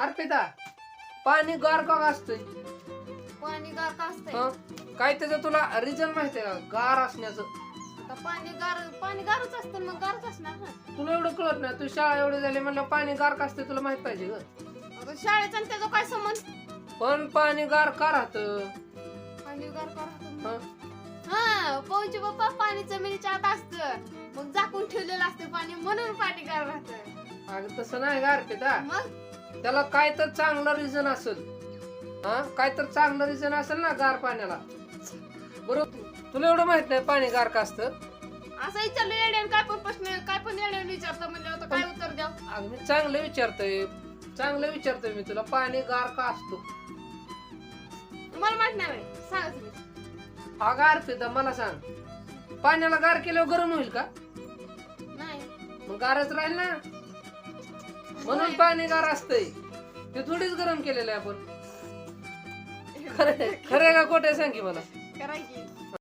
अर्पिता पाणी गार का असतंय. पाणी गार का असतंय. हं? काय त्याचं तुला रिझन माहितीये का? गार असण्याचं. आता पाणी गार पाणी गारच असतं मग गारच असणार ना. तुला एवढं कळत नाही. तू शाळा एवढी झाली म्हणलं पाणी गार का असते तुला माहीत पाहिजे ग. शाळेचा आणि त्याचा काय संबंध? पण पाणी गार का राहत. पाणी गार का राहतं? हा? पप्पा पाणी जमिनीच्या आत असतं. मग झाकून ठेवलेलं असतं पाणी म्हणून पाणी गार राहतं. अगं तसं नाही गार अर्पिता. मग? त्याला काय तर चांगलं रिझन असेल. हा? काय तर चांगलं रिझन असेल ना गार पाण्याला. बरोबर तुला एवढं माहीत नाही पाणी गार का असतं? असं विचारलं येड्यान काय पण प्रश्न काय पण येड्यान विचारतं म्हणजे आता काय उत्तर द्या अगं मी चांगलं विचारतोय. चांगलं विचारतोय मी तुला पाणी गार का असतो? तुम्हाला माहीत नाही बाई. सांगा तुम्ही. अगं अर्पिता मला सांग. पाण्याला गार केल्यावर गरम होईल का? नाही. मग गारच राहील ना? म्हणून पाणी गार असतंय. ते थोडीच गरम केलेलं आहे आपण. खरं खरं का खोटं सांग की मला. करायची.